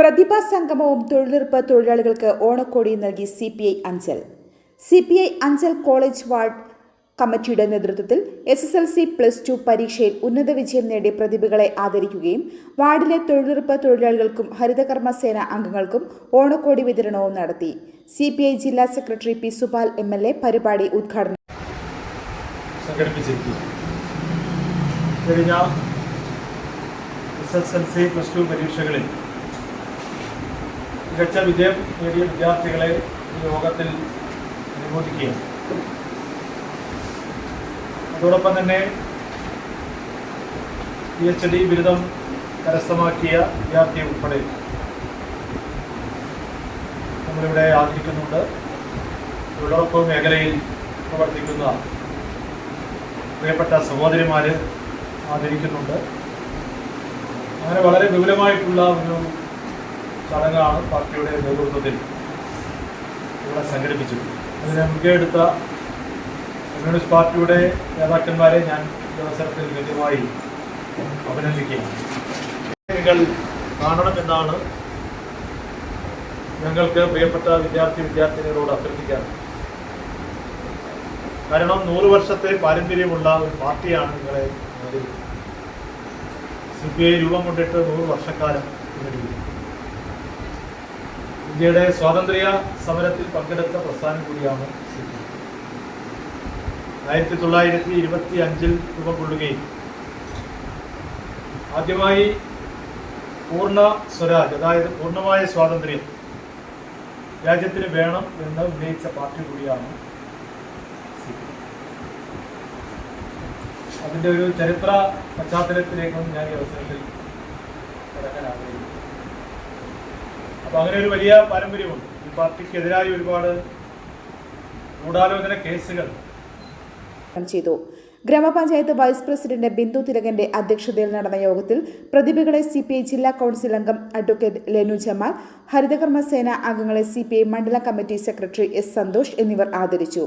പ്രതിഭാ സംഗമവും തൊഴിലുറപ്പ് തൊഴിലാളികൾക്ക് ഓണക്കോടി നൽകി C P I Anchal. C P I Anchal college ward കമ്മിറ്റിയുടെ നേതൃത്വത്തിൽ S S L C plus two പരീക്ഷയിൽ ഉന്നത വിജയം നേടിയ പ്രതിഭകളെ ആദരിക്കുകയും വാർഡിലെ തൊഴിലുറപ്പ് തൊഴിലാളികൾക്കും ഹരിതകർമ്മ സേന അംഗങ്ങൾക്കും ഓണക്കോടി വിതരണവും നടത്തി. സി പി ഐ ജില്ലാ secretary P Supal M L A പരിപാടി ഉദ്ഘാടനം കഴിഞ്ഞ S S L C plus two പരീക്ഷകളിൽ മികച്ച വിജയം നേടിയ വിദ്യാർത്ഥികളെ യോഗത്തിൽ അനുമോദിക്കുകയാണ്. അതോടൊപ്പം തന്നെ പി എച്ച് ഡി ബിരുദം കരസ്ഥമാക്കിയ വിദ്യാർത്ഥി ഉൾപ്പെടെ നമ്മളിവിടെ ആദരിക്കുന്നുണ്ട്. തൊഴിലുറപ്പ് മേഖലയിൽ പ്രവർത്തിക്കുന്ന പ്രിയപ്പെട്ട സഹോദരിമാര് ആദരിക്കുന്നുണ്ട്. അങ്ങനെ വളരെ വിപുലമായിട്ടുള്ള ഒരു ചടങ്ങാണ് പാർട്ടിയുടെ നേതൃത്വത്തിൽ ഇവിടെ സംഘടിപ്പിച്ചത്. അതിനെ മുൻകൈയെടുത്ത കമ്മ്യൂണിസ്റ്റ് പാർട്ടിയുടെ നേതാക്കന്മാരെ ഞാൻ അവസരത്തിൽ കൃത്യമായി അഭിനന്ദിക്കുകയാണ്. നിങ്ങൾ കാണണമെന്നാണ് ഞങ്ങൾക്ക് പ്രിയപ്പെട്ട വിദ്യാർത്ഥി വിദ്യാർത്ഥിനികളോട് അഭ്യർത്ഥിക്കാറ് കാരണം നൂറ് വർഷത്തെ പാരമ്പര്യമുള്ള ഒരു പാർട്ടിയാണ് നിങ്ങളെ സി പി ഐ രൂപം കൊണ്ടിട്ട് നൂറ് വർഷക്കാലം പിന്നിടുകയും ഇന്ത്യയുടെ സ്വാതന്ത്ര്യ സമരത്തിൽ പങ്കെടുത്ത പ്രസ്ഥാനം കൂടിയാണ് സി പി ആയിരത്തി തൊള്ളായിരത്തി ഇരുപത്തി അഞ്ചിൽ രൂപം കൊള്ളുകയും ആദ്യമായി പൂർണ സ്വരാജ് അതായത് പൂർണമായ സ്വാതന്ത്ര്യം രാജ്യത്തിന് വേണം എന്ന് ഉന്നയിച്ച പാർട്ടി കൂടിയാണ് സി പി അതിന്റെ ഒരു ചരിത്ര പശ്ചാത്തലത്തിലേക്കും ഞാൻ ഈ അവസരത്തിൽ കിടക്കാൻ ആഗ്രഹിക്കുന്നു. അപ്പൊ അങ്ങനെ ഒരു വലിയ പാരമ്പര്യമുണ്ട്. ഈ പാർട്ടിക്കെതിരായി ഒരുപാട് ഗൂഢാലോചന കേസുകൾ. ചെയ്തു. ഗ്രാമപഞ്ചായത്ത് വൈസ് പ്രസിഡന്റ് ബിന്ദു തിലകന്റെ അധ്യക്ഷതയിൽ നടന്ന യോഗത്തിൽ പ്രതിഭകളെ സി പി ഐ ജില്ലാ കൌൺസിൽ അംഗം അഡ്വക്കേറ്റ് ലെനു ജമാൽ ഹരിതകർമ്മ സേന അംഗങ്ങളെ സി പി ഐ മണ്ഡല കമ്മിറ്റി സെക്രട്ടറി എസ് സന്തോഷ് എന്നിവർ ആദരിച്ചു.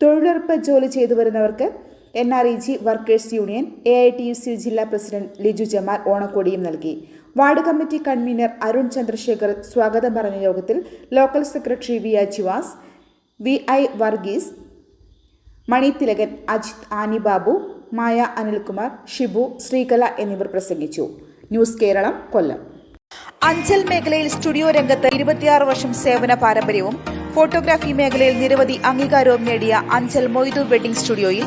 തൊഴിലുറപ്പ് ജോലി ചെയ്തു വരുന്നവർക്ക് N R E G workers union A I T U C ജില്ലാ പ്രസിഡന്റ് ലിജു ജമാൽ ഓണക്കോടിയും നൽകി. Ward committee convener Arun Chandrasekhar സ്വാഗതം പറഞ്ഞ യോഗത്തിൽ local secretary V Ajivas V I Varghese Mani Thilakan Ajith Anibabu Maya Anilkumar Shibu Sreekala എന്നിവർ പ്രസംഗിച്ചു. News Keralam കൊല്ലം. അഞ്ചൽ മേഖലയിൽ studio രംഗത്ത് ഇരുപത്തിയാറ് വർഷം സേവന പാരമ്പര്യവും ഫോട്ടോഗ്രാഫി മേഖലയിൽ നിരവധി അംഗീകാരവും നേടിയ അഞ്ചൽ മൊയ്തു വെഡിംഗ് സ്റ്റുഡിയോയിൽ